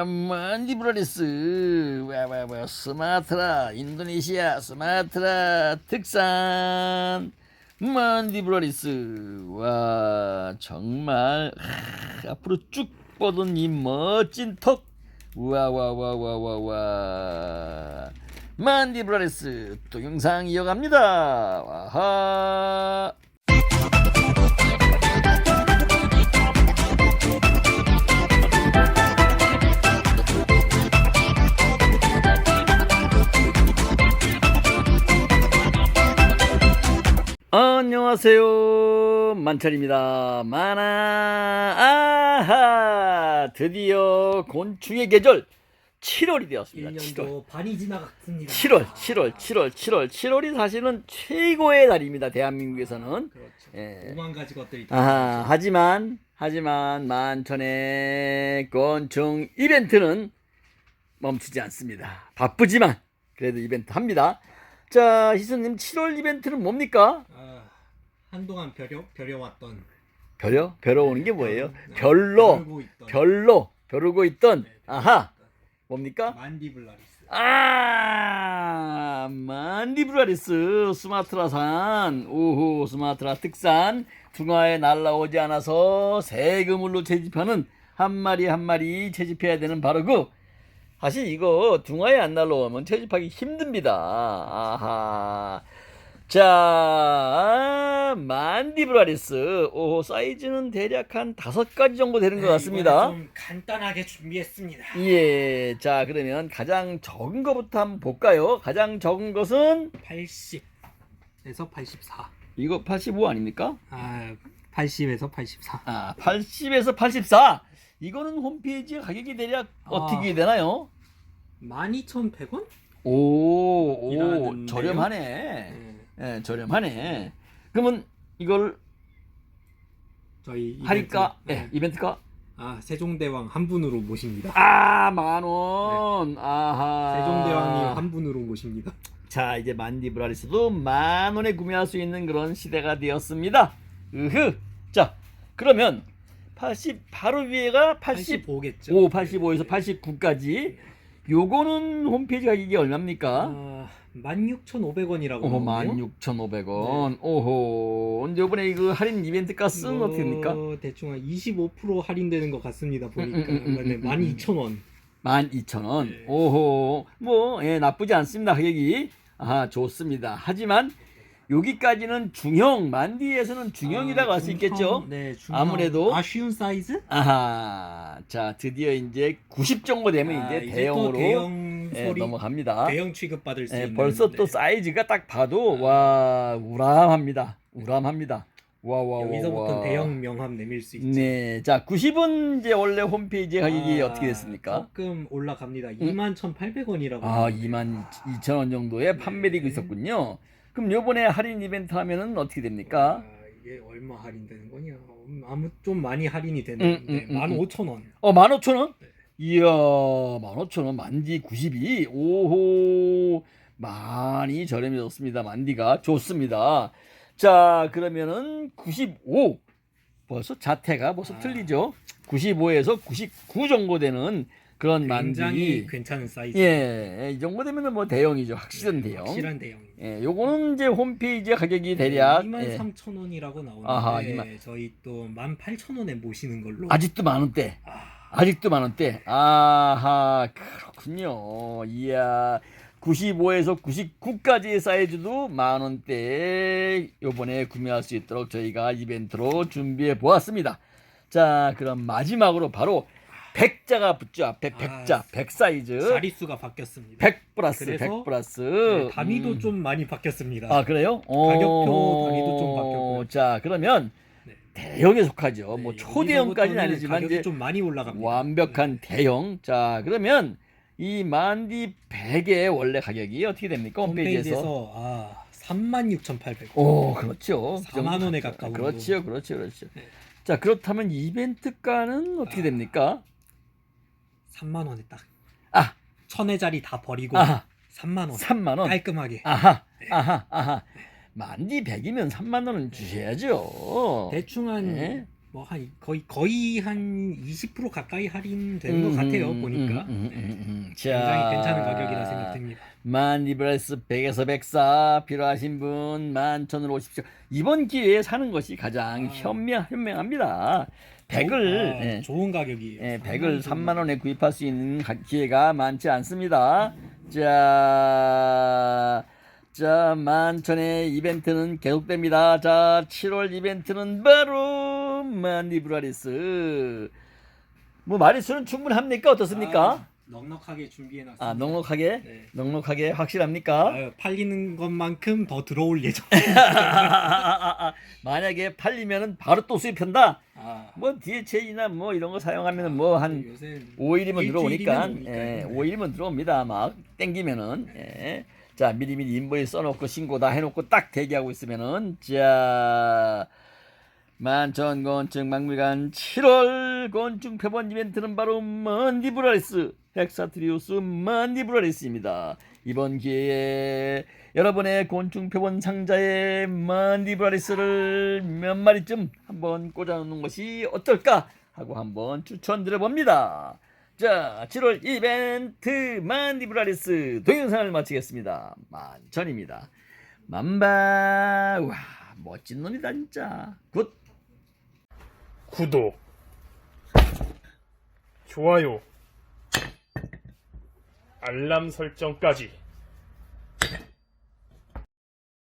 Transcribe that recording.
와 만디브라리스. 와와와 스마트라 인도네시아 스마트라 특산. 만디브라리스. 와 정말 하, 앞으로 쭉 뻗은 이 멋진 턱. 와와와와와와. 만디브라리스. 동영상 이어갑니다. 와하 안녕하세요. 만철입니다. 만화 아하. 드디어 곤충의 계절 7월이 되었습니다. 7월 1년도 반이 지나갔습니다. 7월 7월 7월 7월. 7월이 사실은 최고의 달입니다 대한민국에서는. 그렇죠. 예. 5만 가지 것들이 다 아하, 하지만 하지만 만천의 곤충 이벤트는 멈추지 않습니다. 바쁘지만 그래도 이벤트 합니다 자 희수님 7월 이벤트는 뭡니까? 아, 한동안 벼려 벼려왔던 별요? 벼러 오는 게 뭐예요? 네, 별로 벼르고 있던 별로 벼르고 있던 네, 아하 뭡니까? 만디블라리스. 아 만디브라리스 스마트라산 오호 스마트라 특산 둥아에 날라오지 않아서 새 그물로 채집하는 한 마리 한 마리 채집해야 되는 바로 그 사실 이거 둥아에 안 날라오면 채집하기 힘듭니다 아하 자 만디브라리스 오 사이즈는 대략 한 다섯 가지 정도 되는 것 네, 같습니다 좀 간단하게 준비했습니다. 예, 자 그러면 가장 적은 것부터 한번 볼까요? 가장 적은 것은 80에서 84. 이거 85 아닙니까? 아, 80에서 84. 아, 80에서 84. 이거는 홈페이지 가격이 대략 어떻게 되나요? 12,100원? 오, 오, 이라는데요? 저렴하네. 네. 예, 저렴하네. 그러면 이걸 저희 할인가? 이벤트- 예, 네. 이벤트가 아, 세종대왕 한 분으로 모십니다. 아, 만 원. 아하. 네. 세종대왕님 한 분으로 모십니다. 자 이제 만디브라리스도 만 원에 구매할 수 있는 그런 시대가 되었습니다. 으흐. 자 그러면 80 바로 위에가 80, 85겠죠? 5, 85에서 89까지. 요거는 홈페이지 가격이 얼마입니까? 아, 16,500원이라고. 오호 16,500원. 오호. 근데 요번에 이거 할인 이벤트 값은 어떻게 됩니까? 대충 한 25% 할인되는 것 같습니다. 보니까 음, 음, 음, 음, 네, 음, 12,000원. 12,000원. 네. 오호. 뭐, 예, 나쁘지 않습니다. 가격이. 아하, 좋습니다. 하지만 여기까지는 중형, 만디에서는 중형이라고 할 수 있겠죠? 네, 중형. 아무래도- 아쉬운 사이즈? 아하. 자, 드디어 이제 90 정도 되면 아, 이제 또 대형으로 대형 예, 소리 넘어갑니다. 대형 취급 받을 수 예, 있는 벌써 또 네. 사이즈가 딱 봐도 와, 우람합니다. 우람합니다. 와, 와, 와. 여기서부터 와. 대형 명함 내밀 수 있죠. 네. 자, 90은 이제 원래 홈페이지 가격이 아, 어떻게 됐습니까? 조금 올라갑니다. 21,800원이라고. 아, 2만 2천 원 정도에 판매되고 네. 있었군요. 그럼 요번에 할인 이벤트 하면은 어떻게 됩니까? 아, 이게 얼마 할인되는 거냐? 음, 아무 좀 많이 할인이 음, 되는데 음, 음, 15,000원. 어, 15,000원? 네. 이야, 15,000원 만디 92. 오호. 많이 저렴해졌습니다. 만디가 좋습니다. 자, 그러면은 95. 벌써 자태가 벌써 아. 틀리죠? 95에서 99 정도 되는 그런 굉장히 만디. 괜찮은 사이즈. 예, 이 정도 되면은 뭐 대형이죠. 확실한 대형. 확실한 대형. 예, 요거는 이제 홈페이지 가격이 대략 예, 23,000원이라고 나오는데 아하, 이만- 저희 또 18,000원에 모시는 걸로. 아직도 만 원대. 아, 아직도 만 원대. 아하, 그렇군요. 이야. 95에서 99까지의 사이즈도 만 원대에 요번에 구매할 수 있도록 저희가 이벤트로 준비해 보았습니다. 자, 그럼 마지막으로 바로 100자가 붙죠. 앞에 100자, 아, 100 사이즈. 자릿수가 바뀌었습니다. 100 플러스, 그래서 100 플러스. 네, 단위도 음. 좀 많이 바뀌었습니다. 아 그래요? 가격표 단위도 좀 바뀌었고요. 자 그러면 네. 대형에 속하죠. 뭐 네, 초대형까지는 여기서부터는 아니지만 가격이 이제 좀 많이 올라갑니다. 완벽한 대형. 자 그러면 이 만디 100의 원래 가격이 어떻게 됩니까? 홈페이지에서? 홈페이지에서 아 36,800원. 오 그렇죠. 그 4만 정도 원에. 가까운 그렇죠, 그렇죠, 그렇죠. 네. 자 그렇다면 이벤트가는 어떻게 아. 됩니까? 3만 원에 딱 아, 천회짜리 다 버리고 아하, 3만 원 3만 원. 깔끔하게 아하, 아하, 아하. 만디 100이면 3만 원은 주셔야죠. 대충 한 네. 뭐 한 거의 거의 한 20% 가까이 할인되는 것 같아요 보니까 음, 음, 음, 음. 자, 굉장히 괜찮은 가격이라 생각됩니다. 만 리브레스 100에서 104 필요하신 분 만천으로 오십시오. 이번 기회에 사는 것이 가장 아. 현명, 현명합니다. 100을 아, 예, 좋은 가격이에요. 예, 상당히 100을 좋은 3만 원에 구입할 수 있는 가- 기회가 많지 않습니다. 자, 자, 만천의 이벤트는 계속됩니다. 자, 7월 이벤트는 바로 만 리브라리스. 뭐 마리수는 충분합니까? 어떻습니까? 아, 넉넉하게 준비해놨습니다. 아, 넉넉하게? 네. 넉넉하게 확실합니까? 아유, 팔리는 것만큼 더 들어올 예정. 만약에 팔리면은 바로 또 수입한다. 아, 뭐 DHA나 뭐 이런 거 사용하면은 뭐한 요새 5일이면 들어오니까. 예, 네. 5일이면 들어옵니다. 막 땡기면은 예. 자 미리미리 인보에 써놓고 신고 다 해놓고 딱 대기하고 있으면은 자 만천건축 박물관 7월 건축 표본 이벤트는 바로 만디브라리스 헥사트리우스 만디브라리스입니다. 이번 기회에 여러분의 곤충 표본 상자에 만디브라리스를 몇 마리쯤 한번 꽂아놓는 것이 어떨까 하고 한번 추천드려 봅니다. 자, 7월 이벤트 만디브라리스 동영상을 마치겠습니다. 만천입니다. 만바 와 멋진 놈이다 진짜 굿. 구독, 좋아요, 알람 설정까지